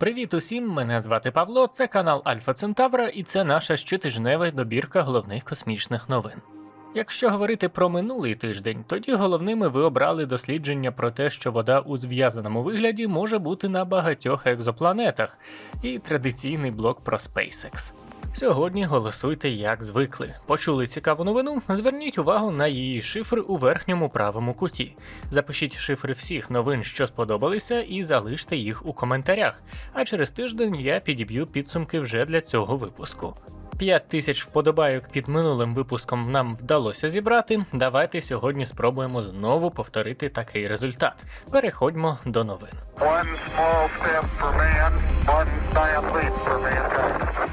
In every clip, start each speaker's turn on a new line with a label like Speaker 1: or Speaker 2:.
Speaker 1: Привіт усім! Мене звати Павло. Це канал Альфа Центавра, і це наша щотижнева добірка головних космічних новин. Якщо говорити про минулий тиждень, тоді головними ви обрали дослідження про те, що вода у зв'язаному вигляді може бути на багатьох екзопланетах, і традиційний блок про SpaceX. Сьогодні голосуйте як звикли. Почули цікаву новину? Зверніть увагу на її шифр у верхньому правому куті. Запишіть шифри всіх новин, що сподобалися, і залиште їх у коментарях. А через тиждень я підіб'ю підсумки вже для цього випуску. 5 тисяч вподобайок під минулим випуском нам вдалося зібрати. Давайте сьогодні спробуємо знову повторити такий результат. Переходьмо до новин.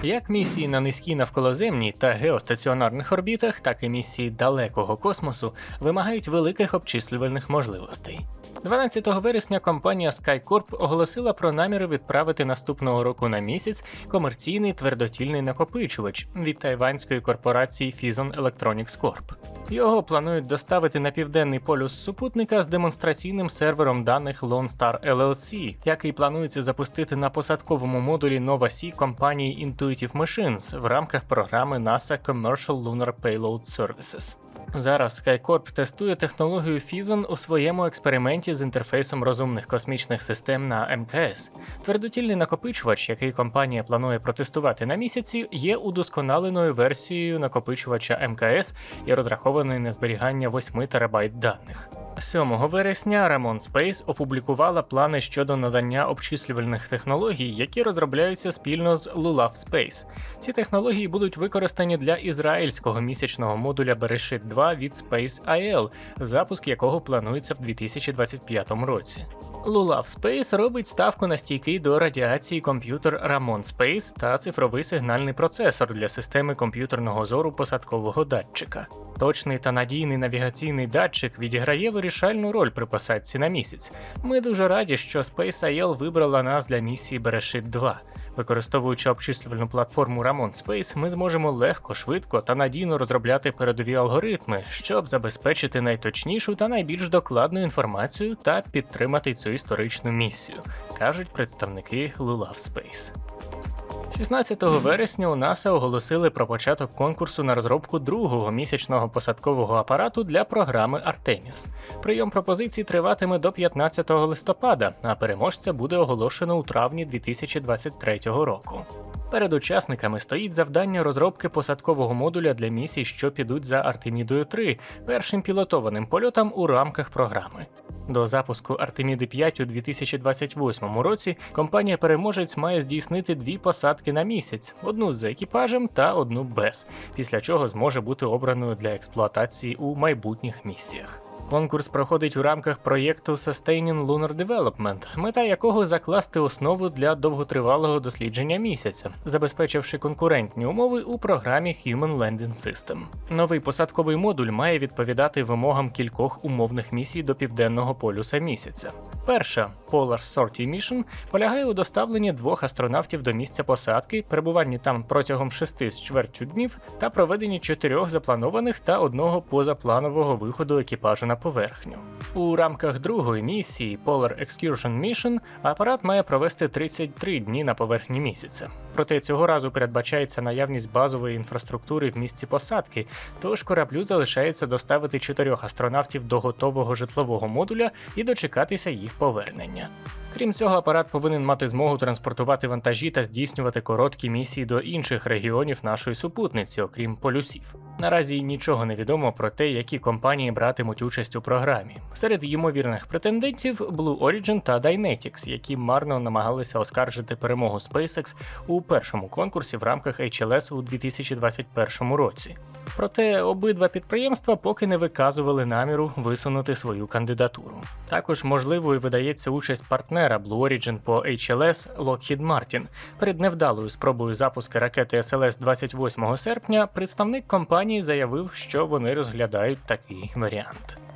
Speaker 1: Як місії на низькій навколоземній та геостаціонарних орбітах, так і місії далекого космосу вимагають великих обчислювальних можливостей. 12 вересня компанія SkyCorp оголосила про наміри відправити наступного року на місяць комерційний твердотільний накопичувач від тайванської корпорації Fison Electronics Corp. Його планують доставити на південний полюс супутника з демонстраційним сервером даних Lone Star LLC, який планується запустити на посадковому модулі Nova Sea компанії Intuitive Machines в рамках програми NASA Commercial Lunar Payload Services. Зараз SkyCorp тестує технологію Фізон у своєму експерименті з інтерфейсом розумних космічних систем на МКС. Твердотільний накопичувач, який компанія планує протестувати на місяці, є удосконаленою версією накопичувача МКС і розрахований на зберігання 8 терабайт даних. 7 вересня Ramon Space опублікувала плани щодо надання обчислювальних технологій, які розробляються спільно з Lulav Space. Ці технології будуть використані для ізраїльського місячного модуля Bereshit 2 від Space IL, запуск якого планується в 2025 році. Lulav Space робить ставку на стійкий до радіації комп'ютер Ramon Space та цифровий сигнальний процесор для системи комп'ютерного зору посадкового датчика. Точний та надійний навігаційний датчик відіграє вирішальну роль при посадці на місяць. Ми дуже раді, що Space IL вибрала нас для місії Bereshit 2. Використовуючи обчислювальну платформу Ramon Space, ми зможемо легко, швидко та надійно розробляти передові алгоритми, щоб забезпечити найточнішу та найбільш докладну інформацію та підтримати цю історичну місію, кажуть представники Lulav Space. 16 вересня у НАСА оголосили про початок конкурсу на розробку другого місячного посадкового апарату для програми Артеміс. Прийом пропозицій триватиме до 15 листопада, а переможця буде оголошено у травні 2023 року. Перед учасниками стоїть завдання розробки посадкового модуля для місій, що підуть за Артемідою 3, першим пілотованим польотом у рамках програми. До запуску Артеміди 5 у 2028 році компанія переможець має здійснити дві посадки на місяць: одну з екіпажем та одну без, після чого зможе бути обраною для експлуатації у майбутніх місіях. Конкурс проходить у рамках проєкту Sustaining Lunar Development, мета якого закласти основу для довготривалого дослідження місяця, забезпечивши конкурентні умови у програмі Human Landing System. Новий посадковий модуль має відповідати вимогам кількох умовних місій до південного полюса місяця. Перша Polar Sortie Mission полягає у доставленні двох астронавтів до місця посадки, перебуванні там протягом шести з чвертю днів та проведенні чотирьох запланованих та одного позапланового виходу екіпажу на поверхню. У рамках другої місії Polar Excursion Mission апарат має провести 33 дні на поверхні місяця. Проте цього разу передбачається наявність базової інфраструктури в місці посадки, тож кораблю залишається доставити чотирьох астронавтів до готового житлового модуля і дочекатися їх повернення. Крім цього, апарат повинен мати змогу транспортувати вантажі та здійснювати короткі місії до інших регіонів нашої супутниці, окрім полюсів. Наразі нічого не відомо про те, які компанії братимуть участь у програмі. Серед ймовірних претендентів Blue Origin та Dynetics, які марно намагалися оскаржити перемогу SpaceX у першому конкурсі в рамках HLS у 2021 році. Проте обидва підприємства поки не виказували наміру висунути свою кандидатуру. Також можливою видається участь партнера Blue Origin по HLS Lockheed Martin. Перед невдалою спробою запуску ракети SLS 28 серпня представник компанії заявив, що вони розглядають такий варіант.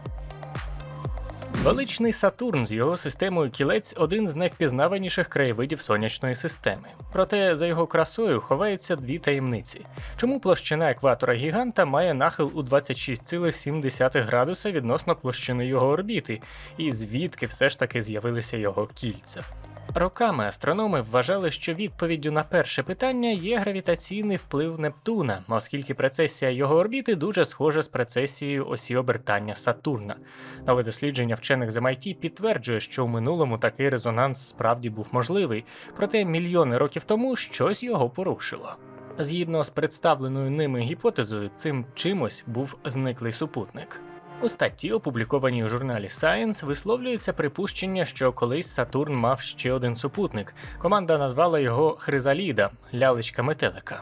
Speaker 1: Величний Сатурн з його системою кілець один з найвпізнаваніших краєвидів сонячної системи. Проте за його красою ховаються дві таємниці. Чому площина екватора гіганта має нахил у 26,7 градуса відносно площини його орбіти, і звідки все ж таки з'явилися його кільця? Роками астрономи вважали, що відповіддю на перше питання є гравітаційний вплив Нептуна, оскільки прецесія його орбіти дуже схожа з прецесією осі обертання Сатурна. Нове дослідження вчених з MIT підтверджує, що в минулому такий резонанс справді був можливий, проте мільйони років тому щось його порушило. Згідно з представленою ними гіпотезою, цим чимось був зниклий супутник. У статті, опублікованій у журналі Science, висловлюється припущення, що колись Сатурн мав ще один супутник. Команда назвала його Хризаліда лялечка метелика.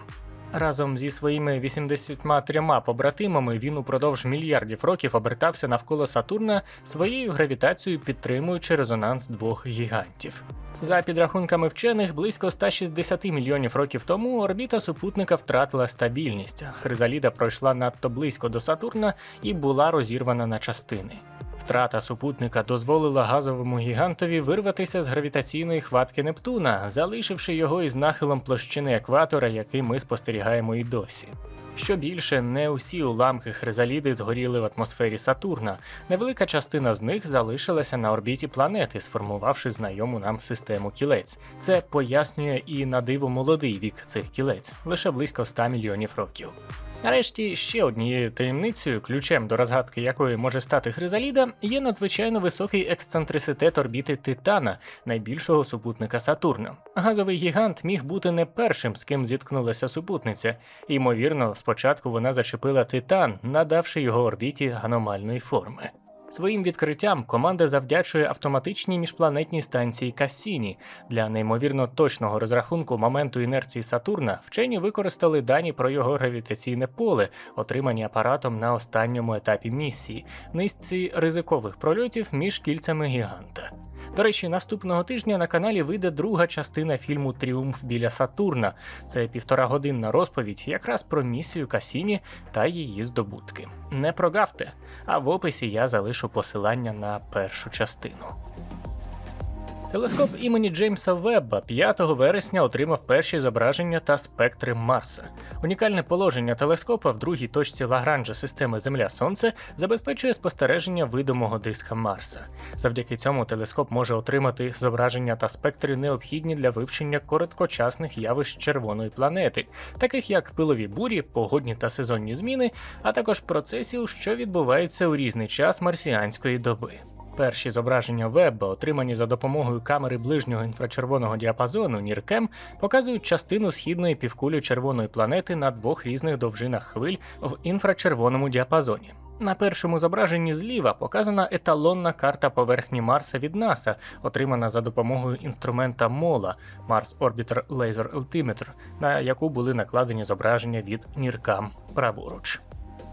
Speaker 1: Разом зі своїми 83 побратимами він упродовж мільярдів років обертався навколо Сатурна своєю гравітацією, підтримуючи резонанс двох гігантів. За підрахунками вчених, близько 160 мільйонів років тому орбіта супутника втратила стабільність. Хризаліда пройшла надто близько до Сатурна і була розірвана на частини. Втрата супутника дозволила газовому гігантові вирватися з гравітаційної хватки Нептуна, залишивши його із нахилом площини екватора, який ми спостерігаємо і досі. Що більше, не усі уламки хризаліди згоріли в атмосфері Сатурна. Невелика частина з них залишилася на орбіті планети, сформувавши знайому нам систему кілець. Це пояснює і на диво молодий вік цих кілець лише близько 100 мільйонів років. Нарешті ще однією таємницею, ключем до розгадки якої може стати Хризаліда, є надзвичайно високий ексцентриситет орбіти Титана, найбільшого супутника Сатурна. Газовий гігант міг бути не першим, з ким зіткнулася супутниця. Ймовірно, спочатку вона зачепила Титан, надавши його орбіті аномальної форми. Своїм відкриттям команда завдячує автоматичній міжпланетній станції Кассіні. Для неймовірно точного розрахунку моменту інерції Сатурна вчені використали дані про його гравітаційне поле, отримані апаратом на останньому етапі місії, низці ризикових прольотів між кільцями гіганта. До речі, наступного тижня на каналі вийде друга частина фільму Тріумф біля Сатурна. Це півторагодинна розповідь якраз про місію Касіні та її здобутки. Не прогавте, а в описі я залишу посилання на першу частину. Телескоп імені Джеймса Вебба 5 вересня отримав перші зображення та спектри Марса. Унікальне положення телескопа в другій точці Лагранжа системи Земля-Сонце забезпечує спостереження видимого диска Марса. Завдяки цьому телескоп може отримати зображення та спектри, необхідні для вивчення короткочасних явищ червоної планети, таких як пилові бурі, погодні та сезонні зміни, а також процесів, що відбуваються у різний час марсіанської доби. Перші зображення Вебба, отримані за допомогою камери ближнього інфрачервоного діапазону Ніркем, показують частину східної півкулі червоної планети на двох різних довжинах хвиль в інфрачервоному діапазоні. На першому зображенні зліва показана еталонна карта поверхні Марса від НАСА, отримана за допомогою інструмента МОЛА Mars Orbiter Laser Altimeter, на яку були накладені зображення від Ніркам праворуч.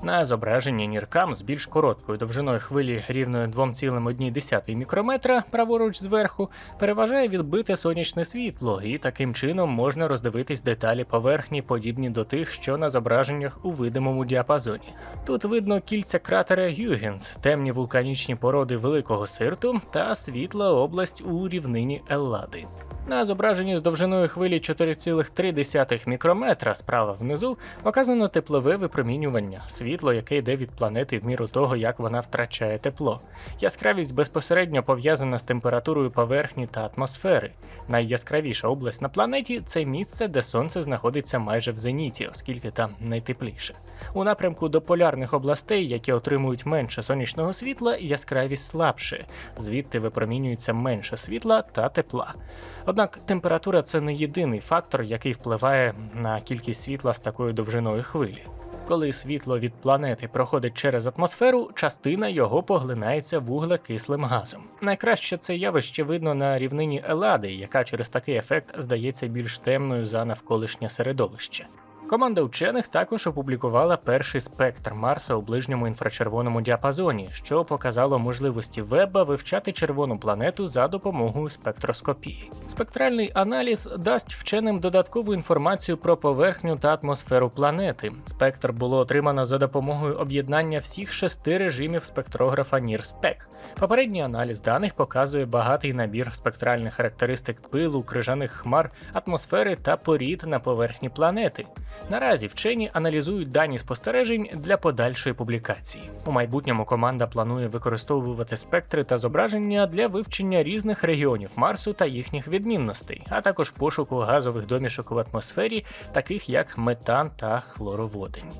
Speaker 1: На зображенні Ніркам з більш короткою довжиною хвилі рівною 2,1 мікрометра праворуч зверху переважає відбите сонячне світло, і таким чином можна роздивитись деталі поверхні, подібні до тих, що на зображеннях у видимому діапазоні. Тут видно кільця кратера Гюгенс, темні вулканічні породи великого сирту та світла область у рівнині Еллади. На зображенні з довжиною хвилі 4,3 мікрометра справа внизу показано теплове випромінювання, світло, яке йде від планети в міру того, як вона втрачає тепло. Яскравість безпосередньо пов'язана з температурою поверхні та атмосфери. Найяскравіша область на планеті це місце, де сонце знаходиться майже в зеніті, оскільки там найтепліше. У напрямку до полярних областей, які отримують менше сонячного світла, яскравість слабше, звідти випромінюється менше світла та тепла. Однак температура це не єдиний фактор, який впливає на кількість світла з такою довжиною хвилі. Коли світло від планети проходить через атмосферу, частина його поглинається вуглекислим газом. Найкраще це явище видно на рівнині Елади, яка через такий ефект здається більш темною за навколишнє середовище. Команда вчених також опублікувала перший спектр Марса у ближньому інфрачервоному діапазоні, що показало можливості Веба вивчати червону планету за допомогою спектроскопії. Спектральний аналіз дасть вченим додаткову інформацію про поверхню та атмосферу планети. Спектр було отримано за допомогою об'єднання всіх шести режимів спектрографа NIRSPEC. Попередній аналіз даних показує багатий набір спектральних характеристик пилу, крижаних хмар, атмосфери та порід на поверхні планети. Наразі вчені аналізують дані спостережень для подальшої публікації. У майбутньому команда планує використовувати спектри та зображення для вивчення різних регіонів Марсу та їхніх відмінностей, а також пошуку газових домішок в атмосфері, таких як метан та хлороводень.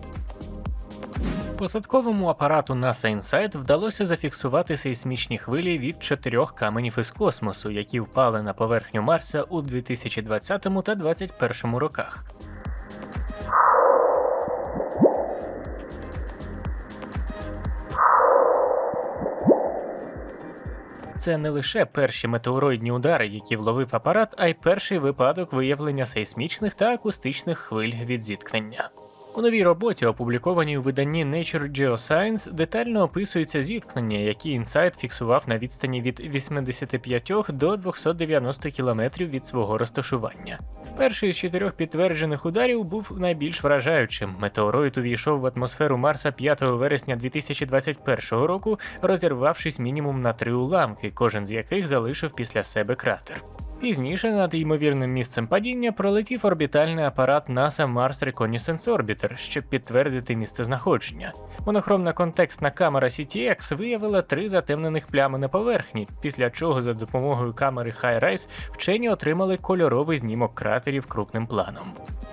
Speaker 1: Посадковому апарату NASA InSight вдалося зафіксувати сейсмічні хвилі від чотирьох каменів із космосу, які впали на поверхню Марса у 2020 та 2021 роках. Це не лише перші метеороїдні удари, які вловив апарат, а й перший випадок виявлення сейсмічних та акустичних хвиль від зіткнення. У новій роботі, опублікованій у виданні Nature Geoscience, детально описуються зіткнення, які Insight фіксував на відстані від 85 до 290 км від свого розташування. Перший з чотирьох підтверджених ударів був найбільш вражаючим. Метеороїд увійшов в атмосферу Марса 5 вересня 2021 року, розірвавшись мінімум на три уламки, кожен з яких залишив після себе кратер. Пізніше над ймовірним місцем падіння пролетів орбітальний апарат NASA Mars Reconnaissance Orbiter, щоб підтвердити місцезнаходження. Монохромна контекстна камера CTX виявила три затемнених плями на поверхні, після чого за допомогою камери Hi-Rise вчені отримали кольоровий знімок кратерів крупним планом.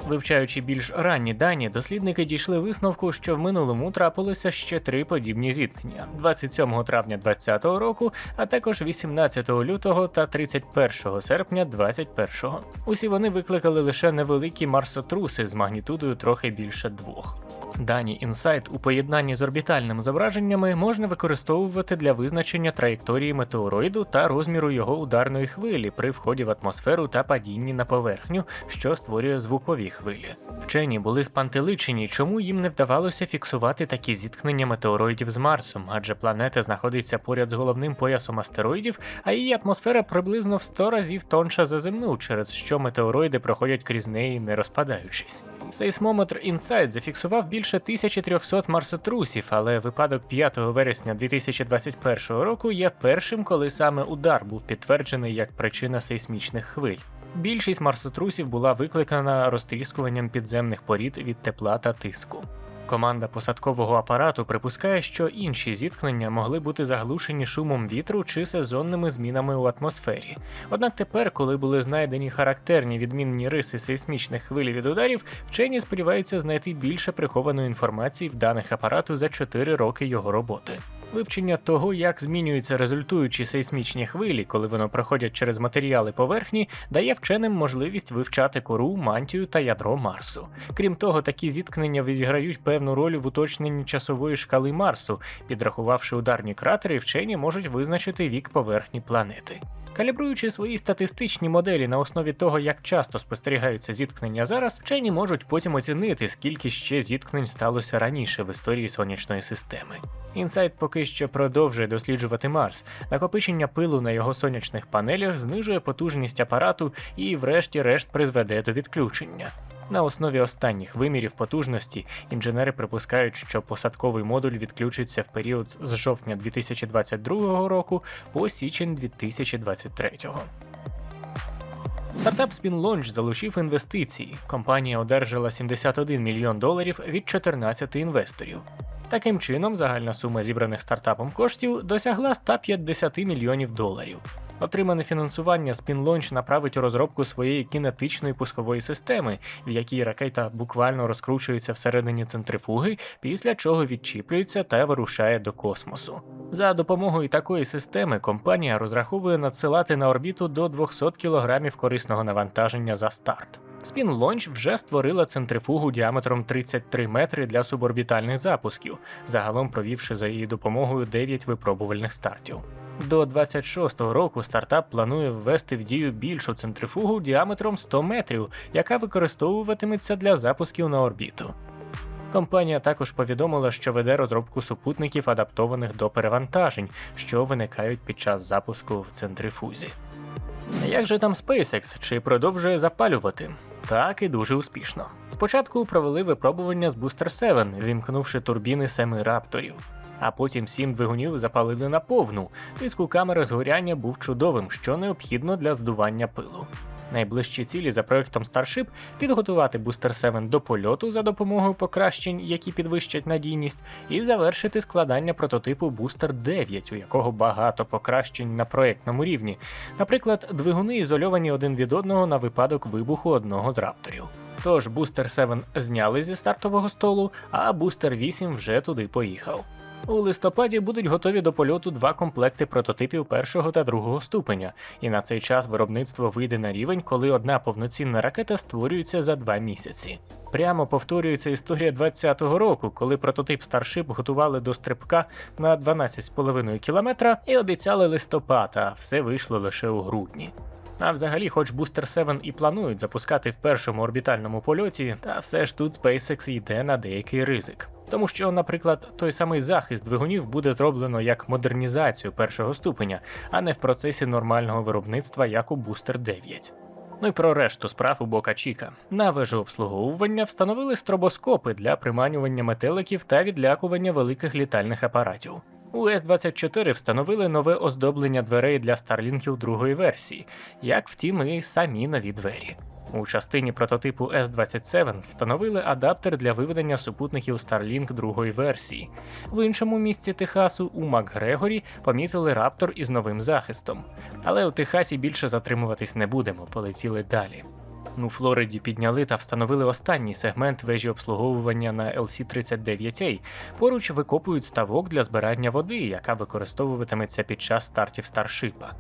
Speaker 1: Вивчаючи більш ранні дані, дослідники дійшли висновку, що в минулому трапилося ще три подібні зіткнення: 27 травня 2020 року, а також 18 лютого та 31 серпня 2021. Усі вони викликали лише невеликі марсотруси з магнітудою трохи більше двох. Дані інсайт у поєднанні з орбітальними зображеннями можна використовувати для визначення траєкторії метеороїду та розміру його ударної хвилі при вході в атмосферу та падінні на поверхню, що створює звукові хвилі. Вчені були спантеличені, чому їм не вдавалося фіксувати такі зіткнення метеороїдів з Марсом, адже планета знаходиться поряд з головним поясом астероїдів, а її атмосфера приблизно в 100 разів тонша за земну, через що метеороїди проходять крізь неї, не розпадаючись. Сейсмометр Insight зафіксував більше 1300 марсотрусів, але випадок 5 вересня 2021 року є першим, коли саме удар був підтверджений як причина сейсмічних хвиль. Більшість марсотрусів була викликана розтріскуванням підземних порід від тепла та тиску. Команда посадкового апарату припускає, що інші зіткнення могли бути заглушені шумом вітру чи сезонними змінами у атмосфері. Однак тепер, коли були знайдені характерні відмінні риси сейсмічних хвиль від ударів, вчені сподіваються знайти більше прихованої інформації в даних апарату за 4 роки його роботи. Вивчення того, як змінюються результуючі сейсмічні хвилі, коли вони проходять через матеріали поверхні, дає вченим можливість вивчати кору, мантію та ядро Марсу. Крім того, такі зіткнення відіграють певну роль в уточненні часової шкали Марсу. Підрахувавши ударні кратери, вчені можуть визначити вік поверхні планети. Калібруючи свої статистичні моделі на основі того, як часто спостерігаються зіткнення зараз, вчені можуть потім оцінити, скільки ще зіткнень сталося раніше в історії сонячної системи. Інсайт поки що продовжує досліджувати Марс. Накопичення пилу на його сонячних панелях знижує потужність апарату і, врешті-решт, призведе до відключення. На основі останніх вимірів потужності інженери припускають, що посадковий модуль відключиться в період з жовтня 2022 року по січень 2023. Стартап Spin Launch залучив інвестиції. Компанія одержала 71 мільйон доларів від 14 інвесторів. Таким чином, загальна сума зібраних стартапом коштів досягла 150 мільйонів доларів. Отримане фінансування Spin Launch направить у розробку своєї кінетичної пускової системи, в якій ракета буквально розкручується всередині центрифуги, після чого відчіплюється та вирушає до космосу. За допомогою такої системи компанія розраховує надсилати на орбіту до 200 кг корисного навантаження за старт. Spin Launch вже створила центрифугу діаметром 33 метри для суборбітальних запусків, загалом провівши за її допомогою 9 випробувальних стартів. До 26-го року стартап планує ввести в дію більшу центрифугу діаметром 100 метрів, яка використовуватиметься для запусків на орбіту. Компанія також повідомила, що веде розробку супутників, адаптованих до перевантажень, що виникають під час запуску в центрифузі. Як же там SpaceX? Чи продовжує запалювати? Так і дуже успішно. Спочатку провели випробування з Booster 7, вімкнувши турбіни семи рапторів. А потім сім двигунів запалили на повну. Тиск у камери згоряння був чудовим, що необхідно для здування пилу. Найближчі цілі за проектом Starship підготувати Booster 7 до польоту за допомогою покращень, які підвищать надійність, і завершити складання прототипу Booster 9, у якого багато покращень на проектному рівні. Наприклад, двигуни ізольовані один від одного на випадок вибуху одного з рапторів. Тож Booster 7 зняли зі стартового столу, а Booster 8 вже туди поїхав. У листопаді будуть готові до польоту два комплекти прототипів першого та другого ступеня, і на цей час виробництво вийде на рівень, коли одна повноцінна ракета створюється за два місяці. Прямо повторюється історія 20-го року, коли прототип Starship готували до стрибка на 12,5 кілометра і обіцяли листопад, а все вийшло лише у грудні. А взагалі, хоч Booster 7 і планують запускати в першому орбітальному польоті, та все ж тут SpaceX йде на деякий ризик. Тому що, наприклад, той самий захист двигунів буде зроблено як модернізацію першого ступеня, а не в процесі нормального виробництва, як у Booster 9. Ну і про решту справ у Бока Чіка. На вежу обслуговування встановили стробоскопи для приманювання метеликів та відлякування великих літальних апаратів. У С-24 встановили нове оздоблення дверей для старлінків другої версії, як втім і самі нові двері. У частині прототипу S-27 встановили адаптер для виведення супутників Starlink другої версії. В іншому місці Техасу у Макгрегорі помітили раптор із новим захистом. Але у Техасі більше затримуватись не будемо, полетіли далі. У Флориді підняли та встановили останній сегмент вежі обслуговування на LC-39A. Поруч викопують ставок для збирання води, яка використовуватиметься під час стартів Старшипа.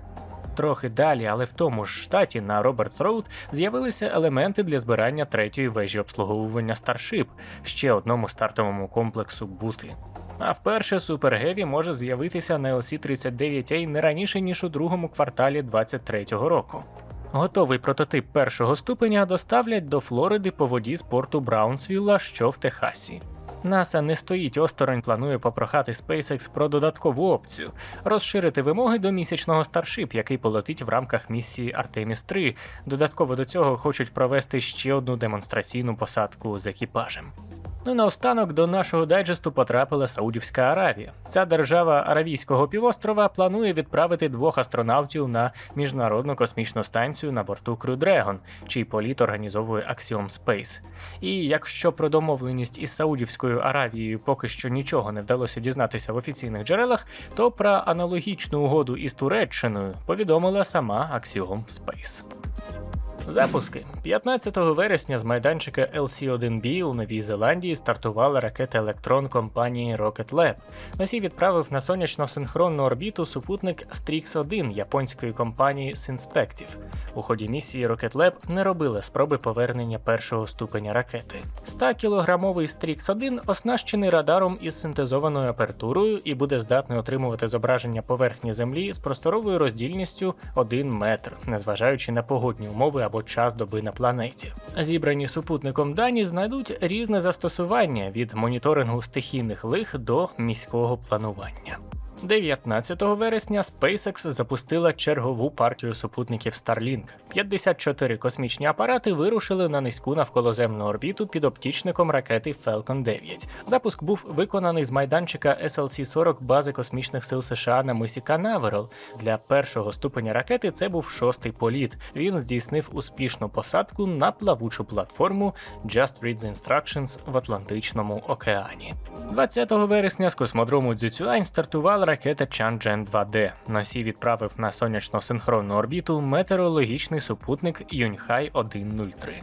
Speaker 1: Трохи далі, але в тому ж штаті на Робертс Роуд з'явилися елементи для збирання третьої вежі обслуговування Starship, ще одному стартовому комплексу бути. А вперше Super Heavy може з'явитися на LC-39A не раніше ніж у другому кварталі 2023 року. Готовий прототип першого ступеня доставлять до Флориди по воді з порту Браунсвілла, що в Техасі. НАСА не стоїть осторонь, планує попрохати SpaceX про додаткову опцію розширити вимоги до місячного Starship, який полетить в рамках місії Artemis 3. Додатково до цього хочуть провести ще одну демонстраційну посадку з екіпажем. Ну і наостанок до нашого дайджесту потрапила Саудівська Аравія. Ця держава Аравійського півострова планує відправити двох астронавтів на міжнародну космічну станцію на борту Crew Dragon, чий політ організовує Axiom Space. І якщо про домовленість із Саудівською Аравією поки що нічого не вдалося дізнатися в офіційних джерелах, то про аналогічну угоду із Туреччиною повідомила сама Axiom Space. Запуски 15 вересня з майданчика LC-1B у Новій Зеландії стартувала ракета Електрон компанії Rocket Lab. Носій відправив на сонячно-синхронну орбіту супутник Strix-1 японської компанії Synspective. У ході місії Rocket Lab не робили спроби повернення першого ступеня ракети. 100-кілограмовий Strix-1 оснащений радаром із синтезованою апертурою і буде здатний отримувати зображення поверхні Землі з просторовою роздільністю 1 метр, незважаючи на погодні умови або час доби на планеті. Зібрані супутником дані знайдуть різне застосування від моніторингу стихійних лих до міського планування. 19 вересня SpaceX запустила чергову партію супутників Starlink. 54 космічні апарати вирушили на низьку навколоземну орбіту під оптічником ракети Falcon 9. Запуск був виконаний з майданчика SLC-40 бази космічних сил США на мисі Канаверал. Для першого ступеня ракети це був шостий політ. Він здійснив успішну посадку на плавучу платформу Just Read the Instructions в Атлантичному океані. 20 вересня з космодрому Дзюцюань стартувала ракета Чанджен 2D. Носій відправив на сонячно-синхронну орбіту метеорологічний супутник Юньхай 103.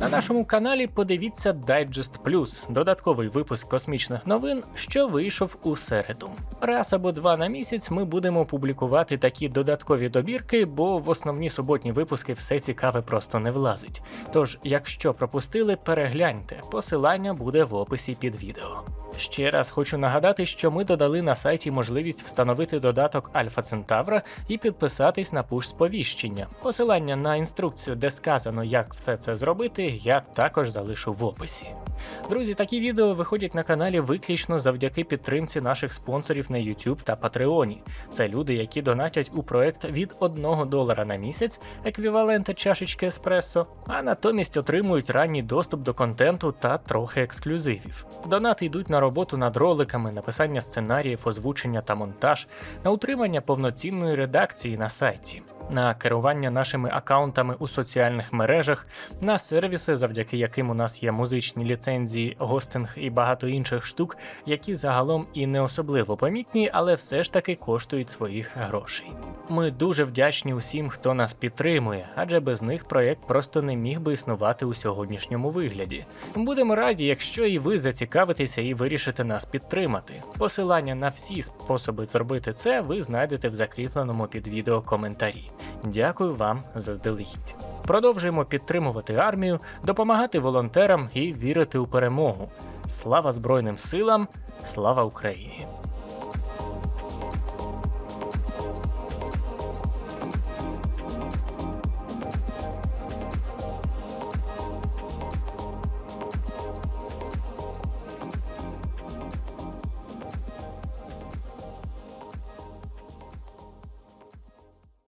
Speaker 1: На нашому каналі подивіться Digest Plus, додатковий випуск космічних новин, що вийшов у середу. Раз або два на місяць ми будемо публікувати такі додаткові добірки, бо в основні суботні випуски все цікаве просто не влазить. Тож, якщо пропустили, перегляньте, посилання буде в описі під відео. Ще раз хочу нагадати, що ми додали на сайті можливість встановити додаток Альфа Центавра і підписатись на пуш сповіщення. Посилання на інструкцію, де сказано, як все це зробити, я також залишу в описі. Друзі, такі відео виходять на каналі виключно завдяки підтримці наших спонсорів на YouTube та Patreon. Це люди, які донатять у проект від 1 долара на місяць, еквіваленти чашечки еспресо, а натомість отримують ранній доступ до контенту та трохи ексклюзивів. Донати йдуть на роботу над роликами, написання сценаріїв, озвучення та монтаж, на утримання повноцінної редакції на сайті. На керування нашими аккаунтами у соціальних мережах, на сервіси, завдяки яким у нас є музичні ліцензії, гостинг і багато інших штук, які загалом і не особливо помітні, але все ж таки коштують своїх грошей. Ми дуже вдячні усім, хто нас підтримує, адже без них проєкт просто не міг би існувати у сьогоднішньому вигляді. Будемо раді, якщо і ви зацікавитеся і вирішите нас підтримати. Посилання на всі способи зробити це ви знайдете в закріпленому під відео коментарі. Дякую вам заздалегідь. Продовжуємо підтримувати армію, допомагати волонтерам і вірити у перемогу. Слава Збройним силам, слава Україні!